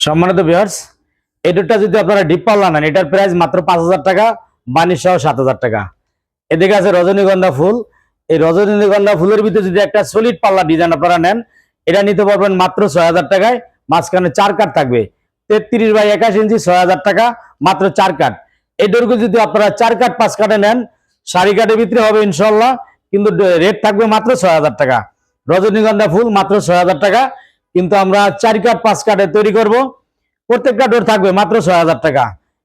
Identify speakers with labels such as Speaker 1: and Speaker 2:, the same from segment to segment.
Speaker 1: সম্মানিত ভিউয়ার্স এই ডোরটা যদি আপনারা ডিপ পাল্লা নেন, এটার প্রাইস মাত্র পাঁচ হাজার টাকা বানিশ সহ সাত হাজার টাকা। এদিকে আছে রজনীগন্ধা ফুল। এই রজনীগন্ধা ফুলের ভিতরে যদি একটা সলিড পাল্লা ডিজাইন আপনারা নেন, এটা নিতে পারবেন মাত্র ছয় হাজার টাকায়। মাঝখানে চার কাঠ থাকবে। তেত্রিশ বাই একাশ ইঞ্চি, ছয় হাজার টাকা, মাত্র চার কাঠ। এই ডোরগুলো যদি আপনারা চার কাঠ, পাঁচ কাঠে নেন, শাড়ি কাঠের ভিতরে হবে ইনশাল্লাহ কিন্তু রেট থাকবে মাত্র ছয় হাজার টাকা। রজনীগন্ধা ফুল মাত্র ছয় হাজার টাকা। কিন্তু আমরা চার কাঠ পাঁচ কাঠে তৈরি করব। প্রত্যেকটা ডোর থাকবে মাত্র ছয় হাজার টাকা।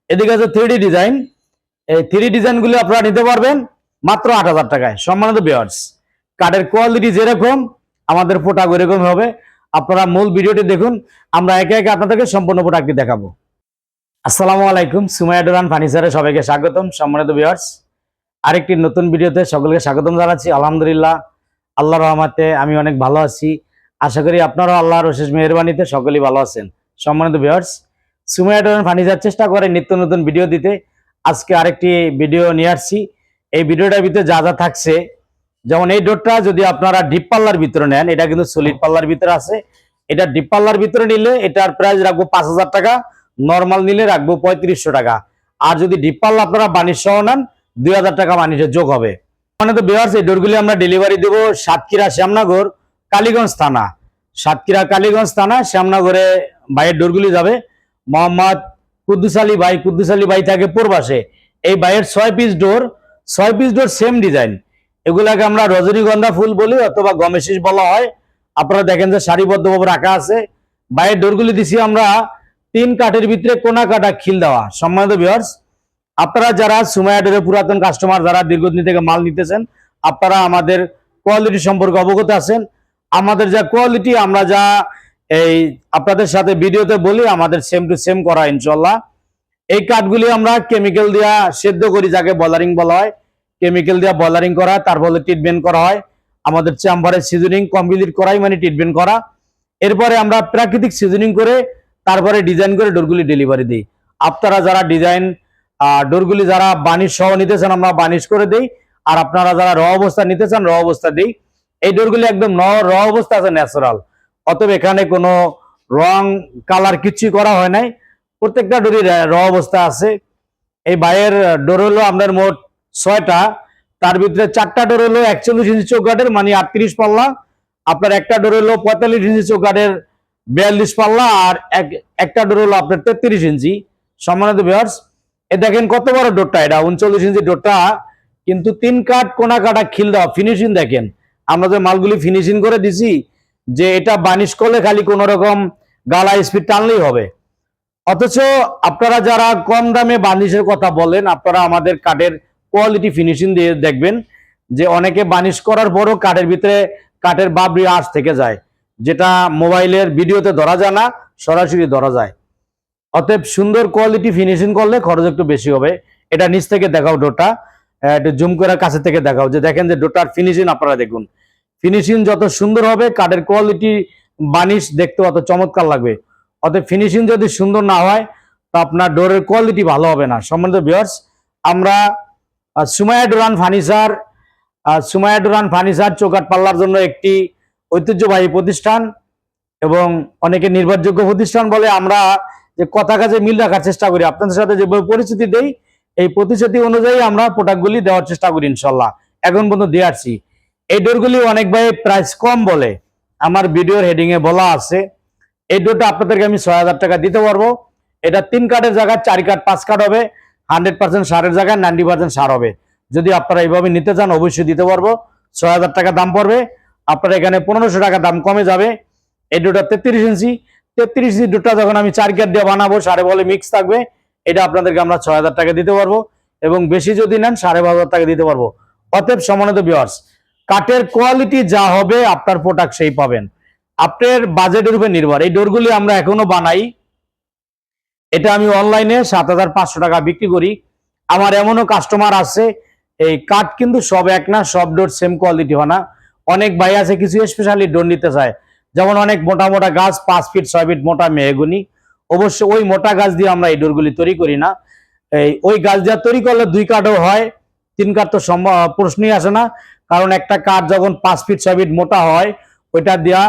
Speaker 1: এদিকে আছে থ্রি ডিজাইন এই থ্রি ডিজাইন গুলি আপনারা নিতে পারবেন মাত্র আট হাজার টাকায়। সম্মানিত বিয়ার্স কাঠের কোয়ালিটি যেরকম, আমাদের পোটাক ওইরকম হবে। আপনারা মূল ভিডিওটি দেখুন। আমরা একে একে আপনাদেরকে সম্পূর্ণ পোটাকটি দেখাবো। আসসালামু আলাইকুম, সুমাইয়া ডোরান ফার্নিচারে সবাইকে স্বাগতম। সম্মানিত বিয়ার্স আরেকটি নতুন ভিডিওতে সকলকে স্বাগতম জানাচ্ছি। আলহামদুলিল্লাহ আল্লাহ রহমাতে আমি অনেক ভালো আছি। আশা করি আপনারাও আল্লাহর অশেষ মেহরবানিতে সকলেই ভালো আছেন। সম্মানিত ভিউয়ার্স সুমাইয়া ডোরান ফার্নিচার চেষ্টা করে নিত্য নতুন ভিডিও দিতে। আজকে আরেকটি ভিডিও নিয়ে আসছি। এই ভিডিওটার ভিতরে যা যা থাকছে, যেমন এই ডোরটা যদি আপনারা ডিপ পাল্লার ভিতরে নেন, এটা কিন্তু সলিড পাল্লার ভিতরে আছে। এটা ডিপ পাল্লার ভিতরে নিলে এটার প্রাইস রাখব পাঁচ হাজার টাকা নর্মাল নিলে রাখব পঁয়ত্রিশশো টাকা। আর যদি ডিপ পাল্লা আপনারা বানিশ সহ নেন, দুই হাজার টাকা বানিশের যোগ হবে। মানে তো বিহার্স এই ডোরগুলি আমরা ডেলিভারি দেবো সাতক্ষীরা শ্যামনগর কালীগঞ্জ থানা। সাতক্ষীরা কালীগঞ্জ থানা, শ্যামনগরে বাইয়ের ডোরগুলি যাবে। মোহাম্মদ কুদ্দুস আলী ভাই, কুদ্দুস আলী ভাই থাকে পূর্বাসে এই বাইয়ের ছয় পিস ডোর ছয় পিস ডোর সেম ডিজাইন এগুলাকে আমরা রজনীগন্ধা ফুল বলি অথবা গমেশিস বলা হয়। আপনারা দেখেন যে সারিবদ্ধভাবে রাখা আছে। বাইরের ডোরগুলি দিছি আমরা তিন কাঠের ভিতরে কোনা কাটা খিল দেওয়া। সম্মানিত ভিউয়ার্স আপনারা যারা সুমাইয়া ডোরের পুরাতন কাস্টমার যারা দীর্ঘদিন থেকে মাল নিতেছেন, আপনারা আমাদের কোয়ালিটি সম্পর্কে অবগত আছেন। আমাদের যা কোয়ালিটি আমরা যা এই আপনাদের সাথে ভিডিওতে বলি, আমাদের সেম টু সেম করা ইনশাল্লাহ এই কাঠগুলি আমরা কেমিক্যাল দিয়া সেদ্ধ করি, যাকে বলারিং বলা হয়। কেমিক্যাল দিয়া বলারিং করা তার ফলে ট্রিটমেন্ট করা হয়। আমাদের চেম্বারে সিজনিং কমপ্লিট করাই মানে ট্রিটমেন্ট করা। এরপরে আমরা প্রাকৃতিক সিজনিং করে তারপরে ডিজাইন করে ডোরগুলি ডেলিভারি দিই। আপনারা যারা ডিজাইন ডোরগুলি যারা বানিশ সহ নিতে চান আমরা বানিশ করে দিই। আর আপনারা যারা র অবস্থা নিতে চান র অবস্থা দিই। এই ডোরগুলি একদম ন, র অবস্থা আছে ন্যাচারাল অতএব এখানে কোনো রং কালার কিছুই করা হয় নাই। প্রত্যেকটা ডোরই র অবস্থা আছে। এই বাইয়ের ডোর হলো আপনার মোট ছয়টা। তার ভিতরে চারটা ডোর হলো একচল্লিশ ইঞ্চি চৌকাঠের মানে আটত্রিশ পাল্লা। আপনার একটা ডোর হলো পঁয়তাল্লিশ ইঞ্চি চৌকাঠের, বিয়াল্লিশ পাল্লা, আর এক- একটা ডোর হলো আপনার তেত্রিশ ইঞ্চি। সম্মানিত ভিউয়ার্স এ দেখেন কত বড় ডোরটা, এটা উনচল্লিশ ইঞ্চি ডোরটা। কিন্তু তিন কাঠ, কোনা কাটা খিল দেওয়া ফিনিশিং দেখেন। আমরা যে মালগুলি ফিনিশিং করে দিছি, যে এটা বানিশ করলে খালি কোন রকম গালা স্পিড টানলেই হবে। অথচ আপনারা যারা কম দামে বানিশের কথা বলেন, আপনারা আমাদের কাঠের কোয়ালিটি ফিনিশিং দিয়ে দেখবেন যে অনেকে বানিশ করার পরও কাঠের ভিতরে কাঠের বাবরি আঁশ থেকে যায়, যেটা মোবাইলের ভিডিওতে ধরা যায় না, সরাসরি ধরা যায়। অতএব সুন্দর কোয়ালিটি ফিনিশিং করলে খরচ একটু বেশি হবে। এটা নিচ থেকে দেখাও ডোটা একটু জুম করে কাছে থেকে দেখাও। যে দেখেন যে ডোটার ফিনিশিং আপনারা দেখুন। ফিনিশিং যত সুন্দর হবে কাঠের কোয়ালিটি বানিশ দেখতে অত চমৎকার লাগবে। অতএব ফিনিশিং যদি সুন্দর না হয় তো আপনার ডোরের কোয়ালিটি ভালো হবে না। সম্বন্ধে বিয়ার্স আমরা আহ, সুমাইয়া ডোরান ফার্নিচার আহ, সুমাইয়া ডোরান ফার্নিচার চৌকাট পাল্লার জন্য একটি ঐতিহ্যবাহী প্রতিষ্ঠান এবং অনেকে নির্ভরযোগ্য প্রতিষ্ঠান বলে আমরা যে কথা কাজে মিল রাখার চেষ্টা করি। আপনাদের সাথে যেভাবে পরিচিতি দেই এই প্রতিশ্রুতি অনুযায়ী আমরা প্রোডাক্টগুলি দেওয়ার চেষ্টা করি, ইনশাল্লাহ। এখন পর্যন্ত দিয়ে আসছি। এই ডোরগুলি অনেক ভাই প্রাইস কম বলে। আমার ভিডিওর হেডিং এ বলা আছে। এই ডোরটা আপনাদেরকে আমি ছয় হাজার টাকা দিতে পারব। এটা তিন কার্ডের জায়গায় চার কাঠ, পাঁচ কার্ড হবে। হান্ড্রেড পার্সেন্ট সারের জায়গায় নাইনটি পার্সেন্ট সার হবে। যদি আপনারা এইভাবে নিতে চান, অবশ্যই দিতে পারব। ছয় হাজার টাকা দাম পড়বে। আপনার এখানে পনেরোশো টাকা দাম কমে যাবে। এই ডোটা তেত্রিশ ইঞ্চি। তেত্রিশ ইঞ্চি ডোটা যখন আমি চার কাঠ দিয়ে বানাবো, সারে বলে মিক্স থাকবে। এটা আপনাদেরকে আমরা ছয় হাজার টাকা দিতে পারব এবং বেশি যদি নেন, সাড়ে বারো হাজার টাকা দিতে পারব। অতএব সমানত বিয়ার্স কাঠের কোয়ালিটি যা হবে, আপনার প্রোডাক্ট সেই পাবেন। আপনার বাজেটের উপর নির্ভর। এই ডোরগুলি আমরা এখনও বানাই। এটা আমি অনলাইনে সাত হাজার পাঁচশো টাকা বিক্রি করি। আমার এমনও কাস্টমার আছে, এই কাঠ কিন্তু সব এক না, সব ডোর সেম কোয়ালিটি হয় না। অনেক ভাই আছে, কিছু স্পেশালি ডোর নিতে চায়। যেমন অনেক মোটা মোটা গাছ, পাঁচ ফিট ছয় ফিট মোটা মেহগুনি। অবশ্য ওই মোটা গাছ দিয়ে আমরা এই ডোরগুলি তৈরি করি না। এই ওই গাছ দিয়ে তৈরি করলে দুই কাঠও হয়, তিন কাঠ তো সম্ভব প্রশ্নই আসে না। কারণ একটা কাঠ যখন পাঁচ ফিট, ছয় ফিট মোটা হয়, ওইটা দিয়া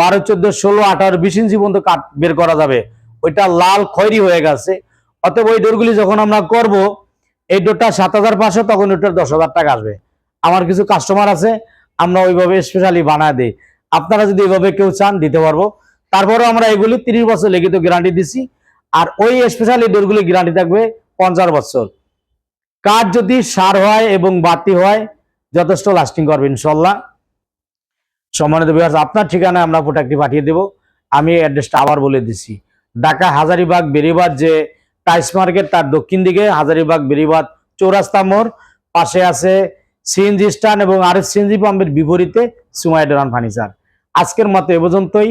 Speaker 1: বারো, চোদ্দ, ষোলো, আঠারো, বিশ ইঞ্চি পর্যন্ত কাঠ বের করা যাবে। ওইটা লাল খয়েরি হয়ে গেছে। অতএব ওই ডোরগুলি যখন আমরা করব, এই ডোরটা সাত হাজার পাঁচশো, তখন ওইটার দশ হাজার টাকা আসবে। আমার কিছু কাস্টমার আছে, আমরা ওইভাবে স্পেশালি বানায় দিই। আপনারা যদি এইভাবে কেউ চান, দিতে পারব। তারপরেও আমরা এগুলি তিরিশ বছর লিখিত গ্যারান্টি দিছি। আর ওই স্পেশালি ডোরগুলি গ্যারান্টি থাকবে পঞ্চাশ বছর। কাঠ যদি সার হয় এবং বাতি হয়, যথেষ্ট লাস্টিং করবে ইনশাল্লাহ। সম্মানিত বিভাগ আপনার ঠিকানায় আমরা প্রোডাক্টটি পাঠিয়ে দেব। আমি অ্যাড্রেসটা আবার বলে দিছি। ঢাকা হাজারিবাগ বেরিবাদ যে টাইস মার্কেট তার দক্ষিণ দিকে, হাজারিবাগ বেরিবাদ চৌরাস্তা মোড়। পাশে আছে সিএনজি স্ট্যান্ড এবং আরএফ সিএনজি পাম্পের বিপরীতে সুমাইডরান ফার্নিচার। আজকের মতো এ পর্যন্তই।